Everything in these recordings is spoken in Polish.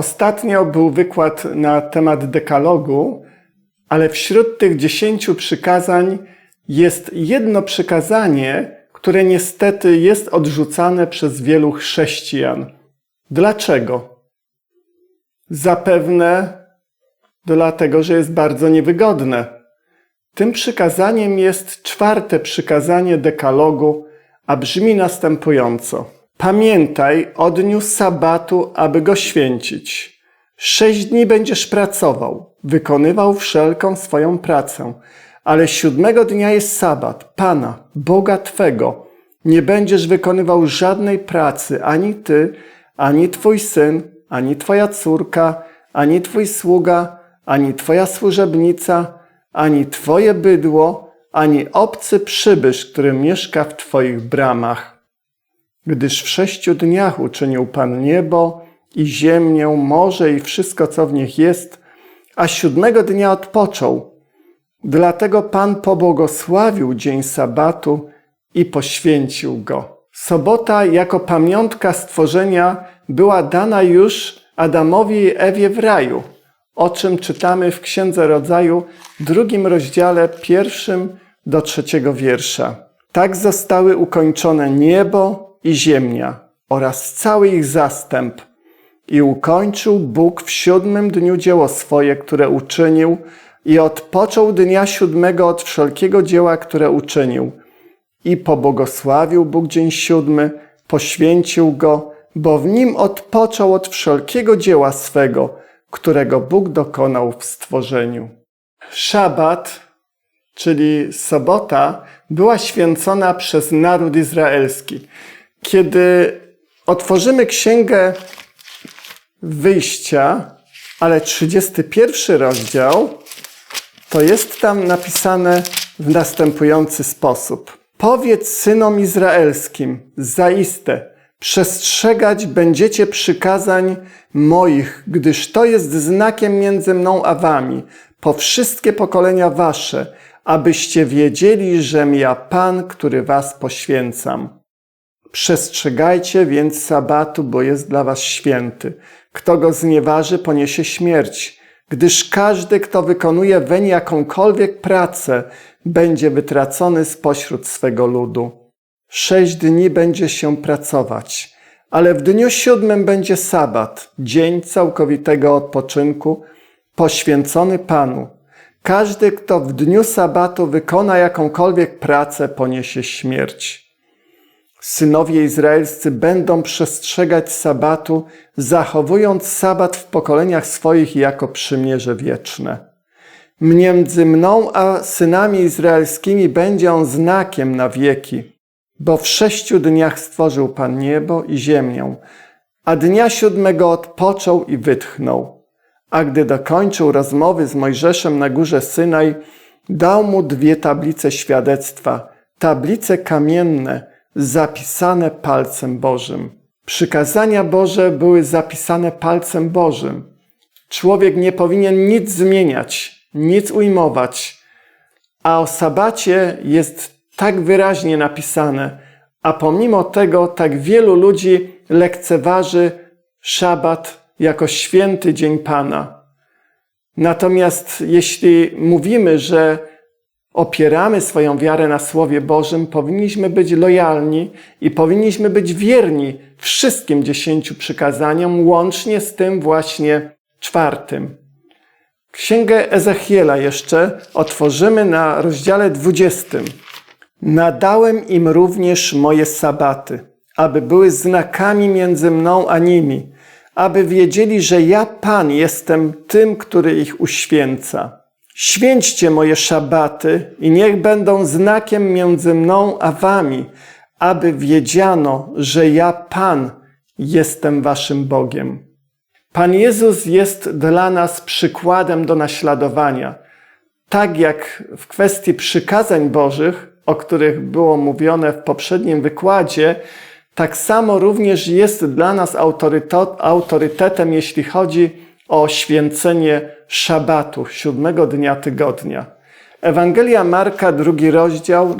Ostatnio był wykład na temat dekalogu, ale wśród tych dziesięciu przykazań jest jedno przykazanie, które niestety jest odrzucane przez wielu chrześcijan. Dlaczego? Zapewne dlatego, że jest bardzo niewygodne. Tym przykazaniem jest czwarte przykazanie dekalogu, a brzmi następująco. Pamiętaj o dniu sabatu, aby go święcić. Sześć dni będziesz pracował, wykonywał wszelką swoją pracę, ale siódmego dnia jest sabat, Pana, Boga Twego. Nie będziesz wykonywał żadnej pracy, ani Ty, ani Twój syn, ani Twoja córka, ani Twój sługa, ani Twoja służebnica, ani Twoje bydło, ani obcy przybysz, który mieszka w Twoich bramach. Gdyż w sześciu dniach uczynił Pan niebo i ziemię, morze i wszystko, co w nich jest, a siódmego dnia odpoczął. Dlatego Pan pobłogosławił dzień sabatu i poświęcił go. Sobota jako pamiątka stworzenia była dana już Adamowi i Ewie w raju, o czym czytamy w Księdze Rodzaju, drugim rozdziale, pierwszym do trzeciego wiersza. Tak zostały ukończone niebo i ziemia oraz cały ich zastęp. I ukończył Bóg w siódmym dniu dzieło swoje, które uczynił, i odpoczął dnia siódmego od wszelkiego dzieła, które uczynił. I pobłogosławił Bóg dzień siódmy, poświęcił go, bo w nim odpoczął od wszelkiego dzieła swego, którego Bóg dokonał w stworzeniu. Szabat, czyli sobota, była święcona przez naród izraelski. Kiedy otworzymy księgę wyjścia, ale 31 rozdział, to jest tam napisane w następujący sposób. Powiedz synom izraelskim, zaiste, przestrzegać będziecie przykazań moich, gdyż to jest znakiem między mną a wami, po wszystkie pokolenia wasze, abyście wiedzieli, żem ja Pan, który was poświęcam. Przestrzegajcie więc sabatu, bo jest dla was święty. Kto go znieważy, poniesie śmierć, gdyż każdy, kto wykonuje weń jakąkolwiek pracę, będzie wytracony spośród swego ludu. Sześć dni będzie się pracować, ale w dniu siódmym będzie sabat, dzień całkowitego odpoczynku, poświęcony Panu. Każdy, kto w dniu sabatu wykona jakąkolwiek pracę, poniesie śmierć. Synowie izraelscy będą przestrzegać sabatu, zachowując sabat w pokoleniach swoich jako przymierze wieczne. Między mną a synami izraelskimi będzie on znakiem na wieki, bo w sześciu dniach stworzył Pan niebo i ziemię, a dnia siódmego odpoczął i wytchnął. A gdy dokończył rozmowy z Mojżeszem na górze Synaj, dał mu dwie tablice świadectwa, tablice kamienne, zapisane palcem Bożym. Przykazania Boże były zapisane palcem Bożym. Człowiek nie powinien nic zmieniać, nic ujmować, a o sabacie jest tak wyraźnie napisane, a pomimo tego tak wielu ludzi lekceważy szabat jako święty dzień Pana. Natomiast jeśli mówimy, że opieramy swoją wiarę na Słowie Bożym, powinniśmy być lojalni i powinniśmy być wierni wszystkim dziesięciu przykazaniom, łącznie z tym właśnie czwartym. Księgę Ezechiela jeszcze otworzymy na rozdziale dwudziestym. Nadałem im również moje sabaty, aby były znakami między mną a nimi, aby wiedzieli, że ja Pan jestem tym, który ich uświęca. Święćcie moje szabaty i niech będą znakiem między mną a wami, aby wiedziano, że ja Pan jestem waszym Bogiem. Pan Jezus jest dla nas przykładem do naśladowania. Tak jak w kwestii przykazań Bożych, o których było mówione w poprzednim wykładzie, tak samo również jest dla nas autorytetem, jeśli chodzi o święcenie szabatu, siódmego dnia tygodnia. Ewangelia Marka, drugi rozdział,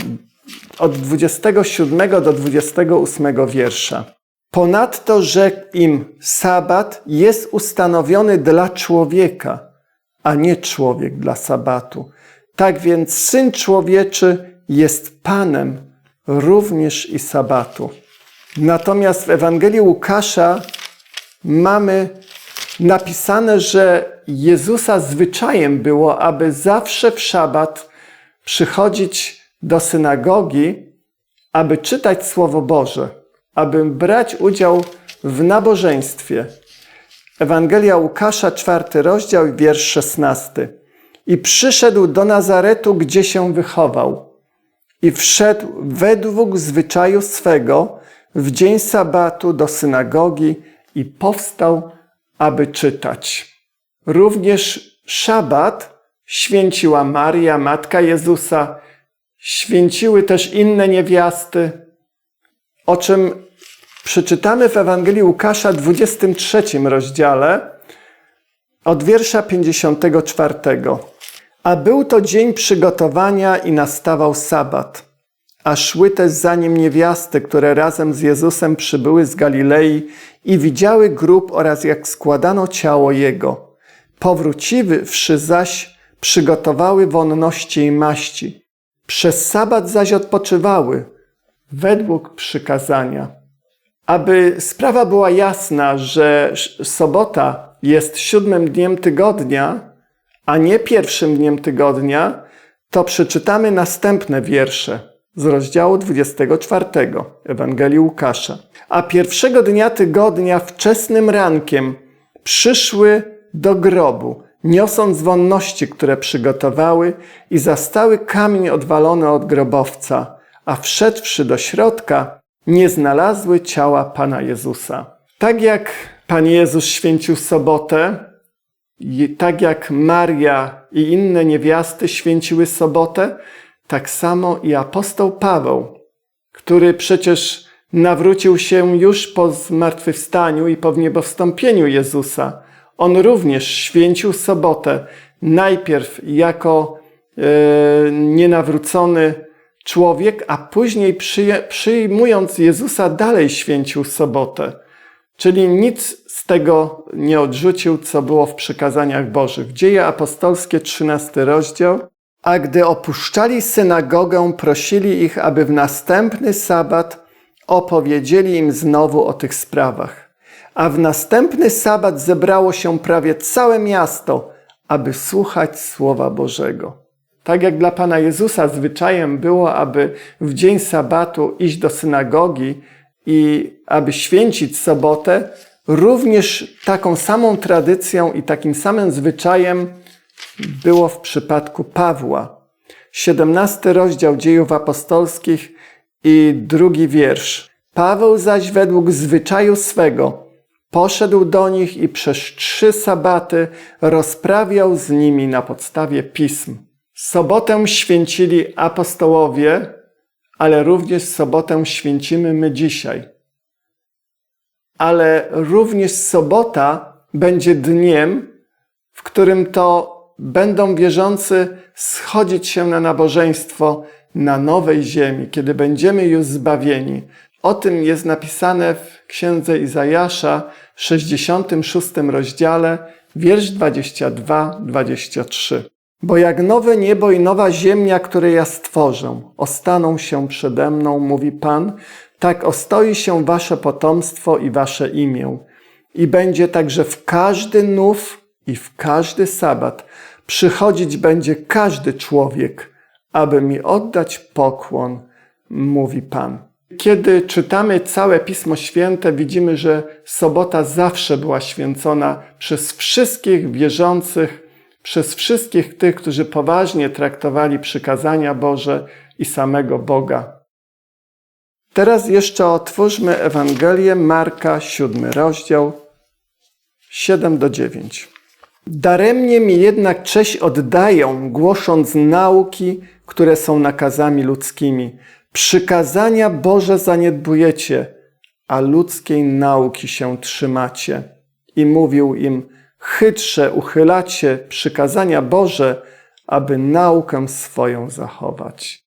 od 27 do 28 wiersza. Ponadto rzekł im, sabat jest ustanowiony dla człowieka, a nie człowiek dla sabatu. Tak więc Syn Człowieczy jest Panem również i sabatu. Natomiast w Ewangelii Łukasza mamy napisane, że Jezusa zwyczajem było, aby zawsze w szabat przychodzić do synagogi, aby czytać Słowo Boże, aby brać udział w nabożeństwie. Ewangelia Łukasza, czwarty rozdział, wiersz szesnasty. I przyszedł do Nazaretu, gdzie się wychował. I wszedł według zwyczaju swego w dzień sabatu do synagogi i powstał, aby czytać. Również szabat święciła Maria, matka Jezusa, święciły też inne niewiasty, o czym przeczytamy w Ewangelii Łukasza 23 rozdziale od wiersza 54. A był to dzień przygotowania i nastawał sabat. A szły też za nim niewiasty, które razem z Jezusem przybyły z Galilei i widziały grób oraz jak składano ciało Jego. Powróciwszy zaś, przygotowały wonności i maści. Przez sabat zaś odpoczywały, według przykazania. Aby sprawa była jasna, że sobota jest siódmym dniem tygodnia, a nie pierwszym dniem tygodnia, to przeczytamy następne wiersze z rozdziału 24 Ewangelii Łukasza. A pierwszego dnia tygodnia wczesnym rankiem przyszły do grobu, niosąc wonności, które przygotowały i zastały kamień odwalony od grobowca, a wszedłszy do środka, nie znalazły ciała Pana Jezusa. Tak jak Pan Jezus święcił sobotę, tak jak Maria i inne niewiasty święciły sobotę, tak samo i apostoł Paweł, który przecież nawrócił się już po zmartwychwstaniu i po wniebowstąpieniu Jezusa. On również święcił sobotę, najpierw jako e, nienawrócony człowiek, a później przyjmując Jezusa dalej święcił sobotę. Czyli nic z tego nie odrzucił, co było w przykazaniach Bożych. Dzieje apostolskie, 13 rozdział. A gdy opuszczali synagogę, prosili ich, aby w następny sabat opowiedzieli im znowu o tych sprawach. A w następny sabat zebrało się prawie całe miasto, aby słuchać Słowa Bożego. Tak jak dla Pana Jezusa zwyczajem było, aby w dzień sabatu iść do synagogi i aby święcić sobotę, również taką samą tradycją i takim samym zwyczajem było w przypadku Pawła. 17 rozdział dziejów apostolskich i drugi wiersz. Paweł zaś według zwyczaju swego poszedł do nich i przez trzy sabaty rozprawiał z nimi na podstawie pism. Sobotę święcili apostołowie, ale również sobotę święcimy my dzisiaj. Ale również sobota będzie dniem, w którym to będą wierzący schodzić się na nabożeństwo na nowej ziemi, kiedy będziemy już zbawieni. O tym jest napisane w księdze Izajasza, 66 rozdziale, wiersz 22-23. Bo jak nowe niebo i nowa ziemia, które ja stworzę, ostaną się przede mną, mówi Pan, tak ostoi się wasze potomstwo i wasze imię. I będzie także w każdy nów i w każdy sabat przychodzić będzie każdy człowiek, aby mi oddać pokłon, mówi Pan. Kiedy czytamy całe Pismo Święte, widzimy, że sobota zawsze była święcona przez wszystkich wierzących, przez wszystkich tych, którzy poważnie traktowali przykazania Boże i samego Boga. Teraz jeszcze otwórzmy Ewangelię Marka, siódmy rozdział, 7 do 9. Daremnie mi jednak cześć oddają, głosząc nauki, które są nakazami ludzkimi. Przykazania Boże zaniedbujecie, a ludzkiej nauki się trzymacie. I mówił im, chytrze uchylacie przykazania Boże, aby naukę swoją zachować.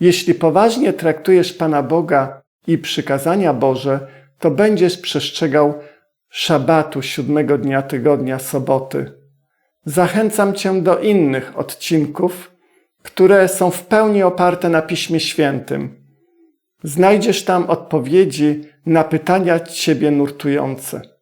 Jeśli poważnie traktujesz Pana Boga i przykazania Boże, to będziesz przestrzegał szabatu siódmego dnia tygodnia soboty. Zachęcam Cię do innych odcinków, które są w pełni oparte na Piśmie Świętym. Znajdziesz tam odpowiedzi na pytania Ciebie nurtujące.